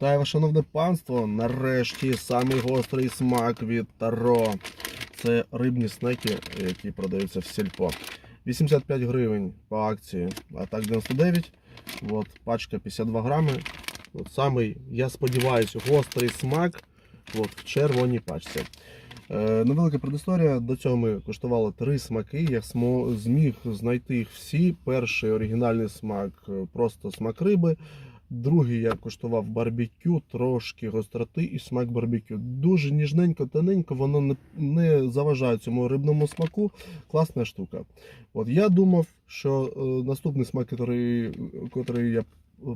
Вітаю шановне панство! Нарешті самий гострий смак від Таро. Це рибні снеки, які продаються в сільпо. 85 гривень по акції, а так 99. От, пачка 52 грами. От самий, я сподіваюся, гострий смак от, в червоній пачці. Е, невелика предісторія. До цього ми куштували три смаки. Я зміг знайти їх всі. Перший оригінальний смак е, просто смак риби. Другий я куштував барбекю, трошки гостроти і смак барбекю. Дуже ніжненько, тоненько, воно не, не заважає цьому рибному смаку. Класна штука. От я думав, що е, наступний смак, який, я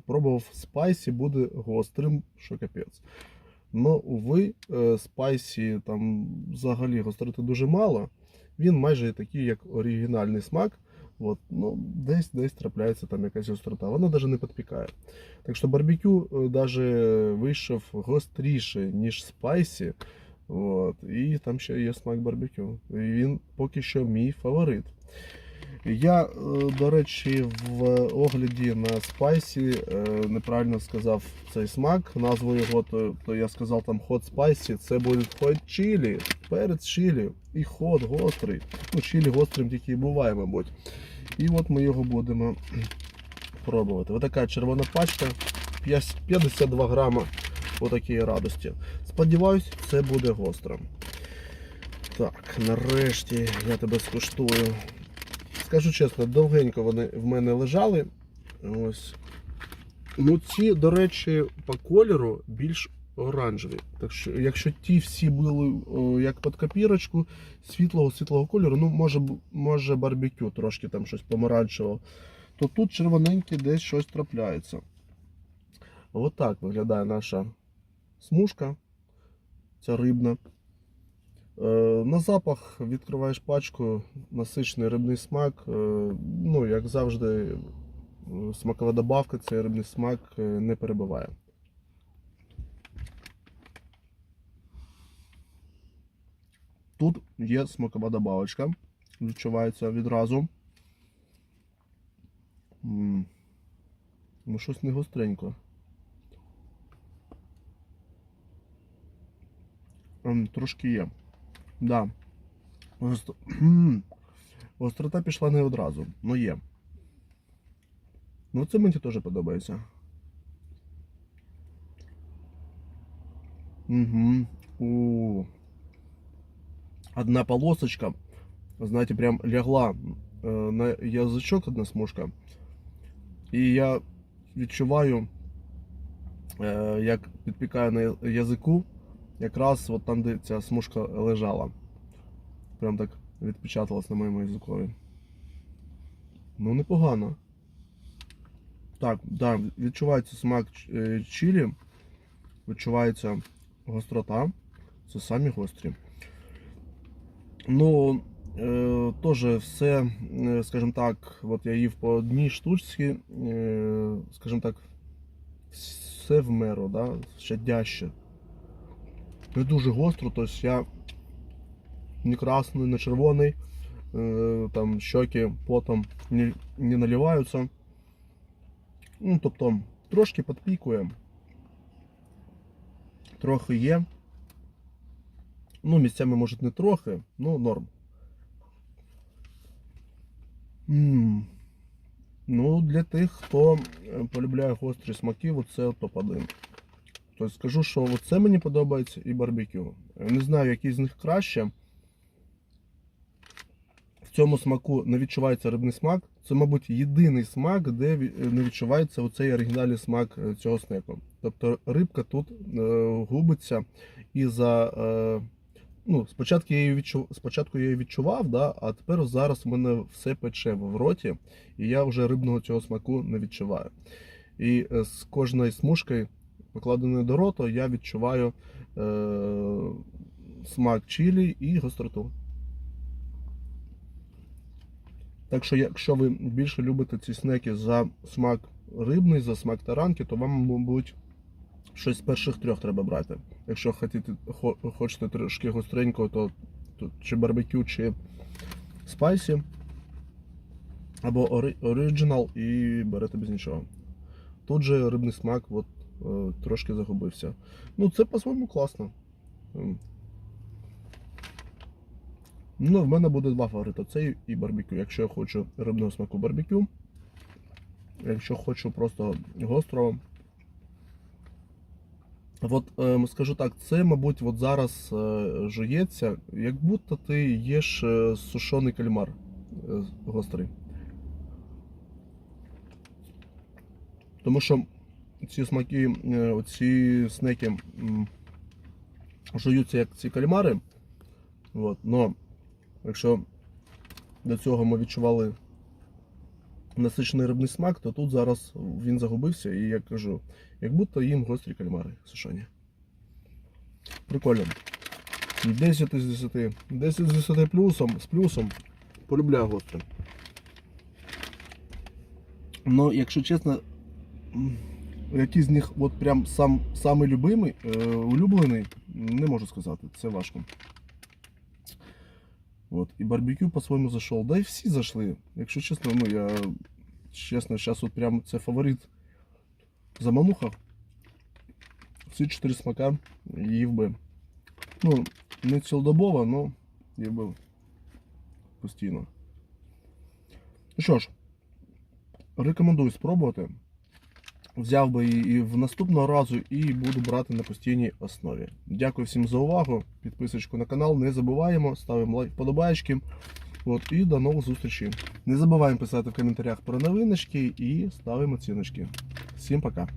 пробував спайсі, буде гострим, що капець. Ну, уви, е, спайсі там взагалі гостроти дуже мало. Він майже такий, як оригінальний смак. От, ну, десь десь трапляється там якась гострота. Вона навіть не підпікає. Так що барбекю навіть вийшов гостріше, ніж спайсі. От, і там ще є смак барбекю. І він поки що мій фаворит. Я, е, до речі, в огляді на спайсі е, неправильно сказав цей смак. Назву його, то, то я сказав там hot spicy, це буде hot chili, перець чилі і hot гострий. Ну, чилі гострим тільки і буває, мабуть. І от ми його будемо пробувати. Ось така червона пачка, 52 грама отакої радості. Сподіваюсь, це буде гостро. Так, нарешті я тебе скуштую. Скажу чесно, довгенько вони в мене лежали. Ось. Ну, ці, до речі, по кольору більш оранжеві. Так що, якщо ті всі були о, як під копірочку, світлого світлого кольору, ну, може, може барбекю трошки там щось помаранчевого, то тут червоненьке десь щось трапляється. Отак виглядає наша смужка, ця рибна. Е, На запах відкриваєш пачку, насичений рибний смак. Е, Ну, як завжди, е, смакова добавка, цей рибний смак не перебиває. Тут є смакова добавочка, відчувається відразу. Ну, щось не гостренько. Трошки є. Да. Гостро- Кхм. Гострота пішла не одразу, але є. Ну, це мені теж подобається. Угу. У. Одна полосочка, знаєте, прям лягла е, на язичок одна смужка. І я відчуваю, е, як підпікає на я- язику, якраз от там, де ця смужка лежала. Прям так відпечаталась на моєму язикові. Ну, непогано. Так, да, відчувається смак е, чилі, відчувається гострота. Це самі гострі. Ну, е, теж все, е, скажімо так, от я їв по одній штучці, е, скажімо так, все в меру, да, щадяще. Не дуже гостро, тобто я не красний, не червоний, е, там щоки потом не, не наливаються. Ну, тобто, трошки підпікує. Трохи є. Ну, місцями, може, не трохи, ну норм. м Ну, для тих, хто е, полюбляє гострі смаки, оце топ-1. Тобто скажу, що це мені подобається і барбекю. Не знаю, який з них краще. В цьому смаку не відчувається рибний смак. Це, мабуть, єдиний смак, де не відчувається оцей оригінальний смак е, цього снеку. Тобто рибка тут е, губиться і за. Е, ну, спочатку я її відчув, спочатку я її відчував, да, а тепер зараз у мене все пече в роті, і я вже рибного цього смаку не відчуваю. І е, з кожною смужкою, покладеною до роту, я відчуваю е, смак чилі і гостроту. Так що, якщо ви більше любите ці снеки за смак рибний, за смак таранки, то вам, мабуть, щось з перших трьох треба брати. Якщо хотіте, хочете трошки гостренького, то, то чи барбекю, чи спайсі, або оригінал і берете без нічого. Тут же рибний смак от трошки загубився. Ну, це по-своєму класно. Ну, в мене буде два фаворити: цей і барбекю. Якщо я хочу рибного смаку барбекю, якщо хочу просто гострого. От е, скажу так, це, мабуть, от зараз е, жується, як будто ти їш е, сушений кальмар е, гострий. Тому що ці смаки, е, ці снеки жуються як ці кальмари. От, но якщо до цього ми відчували насичений рибний смак, то тут зараз він загубився і я кажу, як будто їм гострі кальмари сушені. Прикольно. 10 з 10. 10 з 10 плюсом, з плюсом. Полюбляю гостре. Ну, якщо чесно, який з них от прям сам, самий любимий, е, улюблений, не можу сказати, це важко. От, і барбекю по-своєму зайшов. Да і всі зайшли. Якщо чесно, ну я чесно, зараз от прям це фаворит замануха. Всі чотири смака їв би. Ну, не цілодобово, але їв би постійно. Ну що ж, рекомендую спробувати. Взяв би її в наступного разу і буду брати на постійній основі. Дякую всім за увагу. Підписочку на канал. Не забуваємо, ставимо лайк, подобаєчки. От, і до нових зустрічей. Не забуваємо писати в коментарях про новиночки і ставимо ціночки. Всім пока.